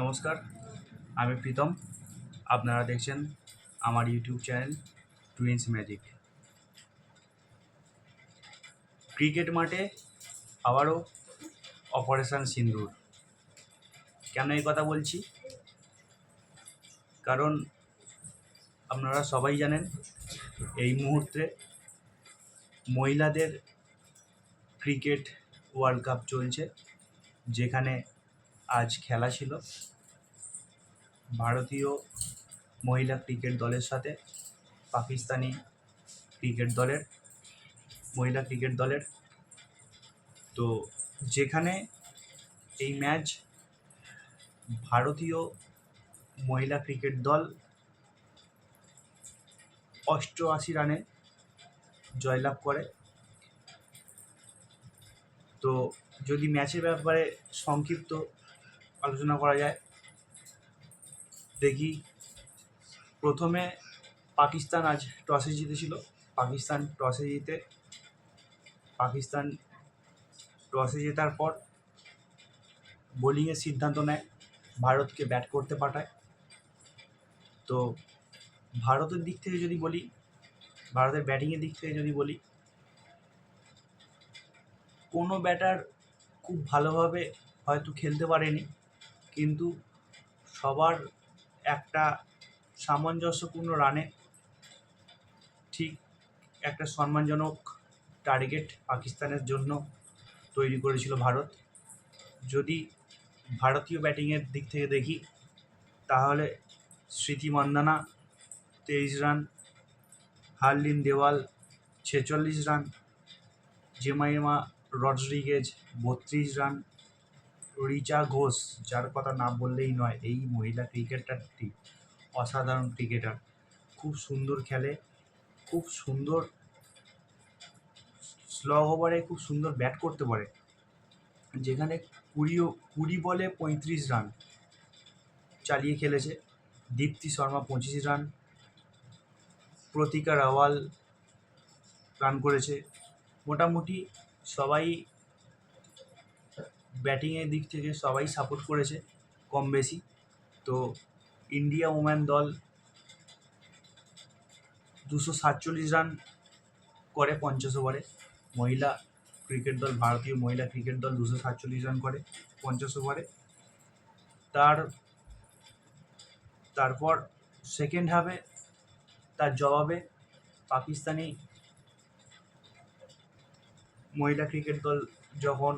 নমস্কার, আমি প্রীতম। আপনারা দেখছেন আমার YouTube channel twins magic. Cricket মাঠে আবারও অপারেশন সিন্দুর। কেন এই কথা বলছি? কারণ আপনারা সবাই জানেন, এই মুহূর্তে মহিলাদের ক্রিকেট ওয়ার্ল্ড কাপ চলছে, যেখানে আজ খেলা ছিল। ভারতীয় মহিলা ক্রিকেট দলের সাথে, পাকিস্তানি ক্রিকেট দলের, মহিলা ক্রিকেট দলের। তো যেখানে এই ম্যাচ ভারতীয় মহিলা ক্রিকেট দল অষ্টআশি রানে জয়লাভ করে। তো যদি ম্যাচের ব্যাপারে সংক্ষিপ্ত আলোচনা করা যায়। দেখি। প্রথমে পাকিস্তান আজ টসে জিতেছিল। পাকিস্তান টসে জিতে, পাকিস্তান টসে জেতার পর বোলিংয়ের সিদ্ধান্ত নেয়, ভারতকে ব্যাট করতে পাঠায়। তো ভারতের দিক থেকে যদি বলি, ভারতের ব্যাটিংয়ের দিক থেকে যদি বলি, কোনো ব্যাটার খুব ভালোভাবে হয়তো খেলতে পারেনি। কিন্তু সবার একটা সামঞ্জস্যপূর্ণ রানে ঠিক একটা সম্মানজনক টার্গেট পাকিস্তানের জন্য তৈরি করেছিল ভারত। যদি ভারতীয় ব্যাটিংয়ের দিক থেকে দেখি, তাহলে স্মৃতি মন্দানা তেইশ রান, হার্লিন দেওয়াল ছেচল্লিশ রান, জেমাইমা রডরিগেজ বত্রিশ রান রিচা ঘোষ, যার কথা না বললেই নয়, এই মহিলা ক্রিকেটারটি অসাধারণ ক্রিকেটার। খুব সুন্দর খেলে, খুব সুন্দর স্লো ওভারে খুব সুন্দর ব্যাট করতে পারে। যেখানে কুড়ি কুড়ি বলে পঁয়ত্রিশ রান চালিয়ে খেলেছে। দীপ্তি শর্মা পঁচিশ রান। প্রতিকা রাওয়াল রান করেছে। মোটামুটি সবাই ব্যাটিংয়ের দিক থেকে সবাই সাপোর্ট করেছে, কম বেশি। তো ইন্ডিয়া ওম্যান দল দুশো সাতচল্লিশ রান করে পঞ্চাশ ওভারে মহিলা ক্রিকেট দল, ভারতীয় মহিলা ক্রিকেট দল দুশো সাতচল্লিশ রান করে পঞ্চাশ ওভারে তার, তারপর সেকেন্ড হাফে তার জবাবে পাকিস্তানি মহিলা ক্রিকেট দল যখন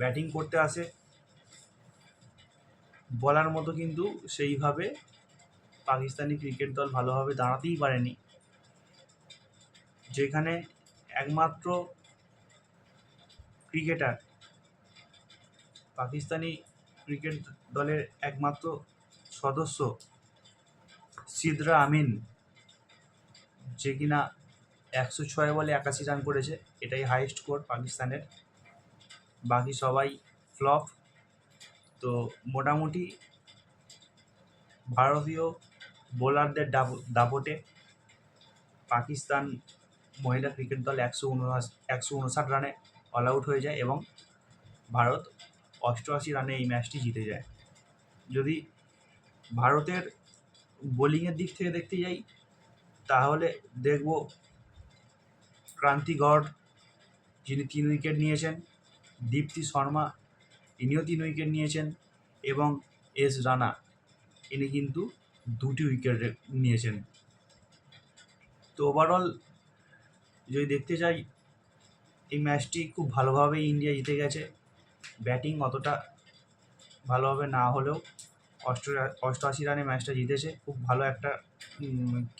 ব্যাটিং করতে আসে। বলার মতো কিন্তু সেইভাবে পাকিস্তানি ক্রিকেট দল ভালোভাবে দাঁড়াতেই পারেনি। যেখানে একমাত্র ক্রিকেটার পাকিস্তানি ক্রিকেট দলের একমাত্র সদস্য সিদরা আমিন, যে কিনা একশো ছয় বলে একাশি রান করেছে, এটাই হাইয়েস্ট স্কোর পাকিস্তানের। বাকি সবাই ফ্লপ। তো মোটামুটি ভারতীয় বোলারদের দাপটে পাকিস্তান মহিলা ক্রিকেট দল একশো উনআশি, একশো উনষাট রানে অল আউট হয়ে যায় এবং ভারত অষ্টআশি রানে এই ম্যাচটি জিতে যায়। যদি ভারতের বোলিংয়ের দিক থেকে দেখতে যাই, তাহলে দেখব ক্রান্তি গড় যিনি তিন উইকেট নিয়েছেন। দীপ্তি শর্মা, ইনিও তিন উইকেট নিয়েছেন এবং এস রানা, ইনি কিন্তু দুটি উইকেট নিয়েছেন। তো ওভারঅল যদি দেখতে চাই, এই ম্যাচটি খুব ভালোভাবে ইন্ডিয়া জিতে গেছে। ব্যাটিং অতটা ভালোভাবে না হলেও অষ্ট অষ্টআশি রানে ম্যাচটা জিতেছে। খুব ভালো একটা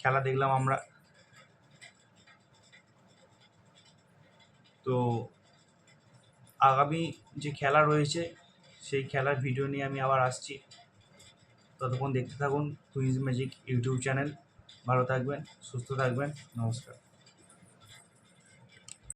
খেলা দেখলাম আমরা। তো আগামী যে খেলা রয়েছে, সেই খেলার ভিডিও নিয়ে আমি আবার আসছি। ততক্ষণ দেখতে থাকুন কুইন্স ম্যাজিক ইউটিউব চ্যানেল ভালো থাকবেন, সুস্থ থাকবেন। নমস্কার।